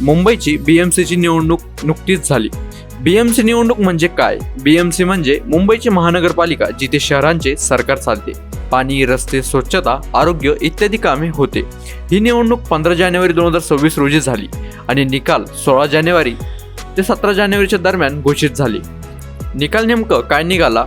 मुंबईची बीएमसीची निवडणूक नुकतीच झाली. बीएमसी निवडणूक म्हणजे काय? बीएमसी म्हणजे मुंबईची महानगरपालिका जिथे शहरांचे सरकार चालते. पाणी रस्ते स्वच्छता आरोग्य इत्यादी कामे होते. ही निवडणूक पंधरा जानेवारी दोन हजार सव्वीस रोजी झाली आणि निकाल सोळा जानेवारी ते सतरा जानेवारीच्या दरम्यान घोषित झाले. निकाल नेमकं काय निघाला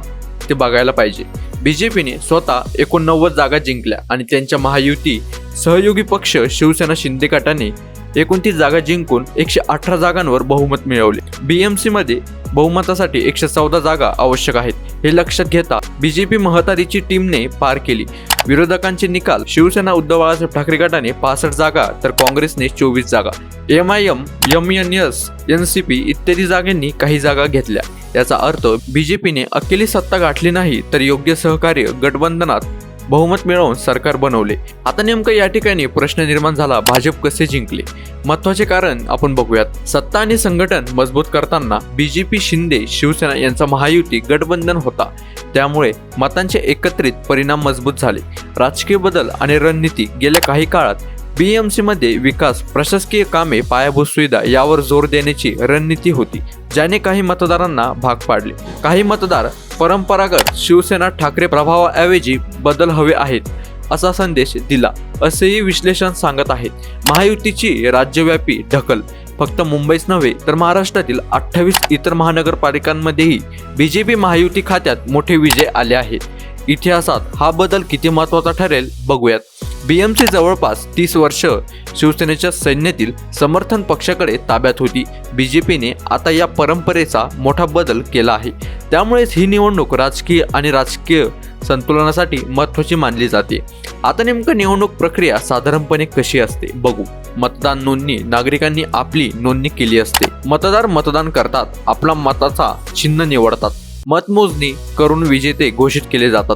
ते बघायला पाहिजे. बी जे पीने स्वतः एकोणनव्वद जागा जिंकल्या आणि त्यांच्या महायुती सहयोगी पक्ष शिवसेना शिंदे गटाने एकोणतीस जागा जिंकून एकशे अठरा जागांवर बहुमत मिळवले. बीएमसी मध्ये बहुमतासाठी एकशे चौदा जागा आवश्यक आहेत. हे लक्षात घेता बीजेपी महतारीची टीमने पार केली. विरोधकांचे निकाल शिवसेना उद्धव बाळासाहेब ठाकरे गटाने पासष्ट जागा तर काँग्रेसने चोवीस जागा. M I M M N S N C P इत्यादी जागांनी काही जागा घेतल्या. याचा अर्थ बीजेपीने अकेली सत्ता गाठली नाही तर योग्य सहकार्य गठबंधनात बहुमत मिळवून सरकार बनवले. आता नेमकं या ठिकाणी प्रश्न निर्माण झाला भाजप कसे जिंकले? महत्त्वाचे कारण आपण बघूयात. सत्ता आणि संघटन मजबूत करताना बीजेपी शिंदे शिवसेना यांचा महायुती गठबंधन होता. त्यामुळे मतांचे एकत्रित परिणाम मजबूत झाले. राजकीय बदल आणि रणनीती गेल्या काही काळात बीएमसी मध्ये विकास प्रशासकीय कामे पायाभूत सुविधा यावर जोर देण्याची रणनीती होती ज्याने काही मतदारांना भाग पाडले. काही मतदार परंपरागत शिवसेना ठाकरे प्रभावाऐवजी बदल हवे आहेत असा संदेश दिला असेही विश्लेषण सांगत आहेत. महायुतीची राज्यव्यापी ढकल फक्त मुंबईच नव्हे तर महाराष्ट्रातील अठ्ठावीस इतर महानगरपालिकांमध्येही बी जे पी महायुती खात्यात मोठे विजय आले आहेत. इतिहासात हा बदल किती महत्त्वाचा ठरेल बघूयात. बीएमसी जवळपास तीस वर्ष शिवसेनेच्या सैन्यातील समर्थन पक्षाकडे ताब्यात होती. बी जे पीने आता या परंपरेचा मोठा बदल केला आहे. त्यामुळेच ही निवडणूक राजकीय आणि राजकीय संतुलनासाठी महत्त्वाची मानली जाते. आता नेमकं निवडणूक प्रक्रिया साधारणपणे कशी असते? बघू. मतदान नोंदणी. नागरिकांनी आपली नोंदणी केली असते. मतदार मतदान करतात. आपला मताचा चिन्ह निवडतात. मतमोजणी करून विजेते घोषित केले जातात.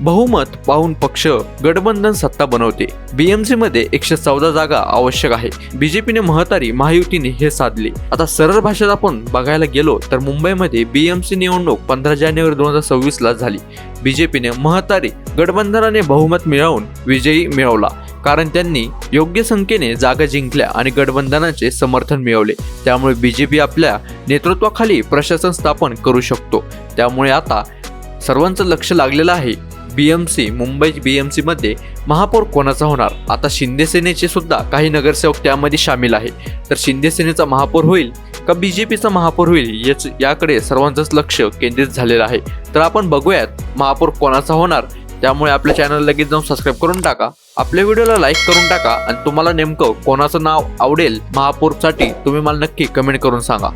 बहुमत पाहून पक्ष गठबंधन सत्ता बनवते. बीएमसी मध्ये एकशे चौदा जागा आवश्यक आहे. बीजेपीने महतारी महायुतीने हे साधले. आता सरळ भाषेत आपण बघायला गेलो तर मुंबईमध्ये बीएमसी निवडणूक पंधरा जानेवारी दोन हजार सव्वीस ला झाली. बीजेपीने महतारी गठबंधनाने बहुमत मिळवून विजयी मिळवला. कारण त्यांनी योग्य संख्येने जागा जिंकल्या आणि गठबंधनाचे समर्थन मिळवले. त्यामुळे बीजेपी आपल्या नेतृत्वाखाली प्रशासन स्थापन करू शकतो. त्यामुळे आता सर्वांचं लक्ष लागलेलं आहे B M C Mumbai B M सीमध्ये महापौर कोणाचा होणार? आता शिंदे सेनेचे सुद्धा काही नगरसेवक त्यामध्ये सामील आहे. तर शिंदे सेनेचा महापौर होईल का बी जे पीचा महापौर होईल याच याकडे सर्वांचंच लक्ष केंद्रित झालेलं आहे. तर आपण बघूयात महापौर कोणाचा होणार? त्यामुळे आपल्या चॅनल लगेच जाऊन सबस्क्राईब करून टाका. आपल्या व्हिडिओला लाईक करून टाका आणि तुम्हाला नेमकं कोणाचं नाव आवडेल महापौरसाठी तुम्ही मला नक्की कमेंट करून सांगा.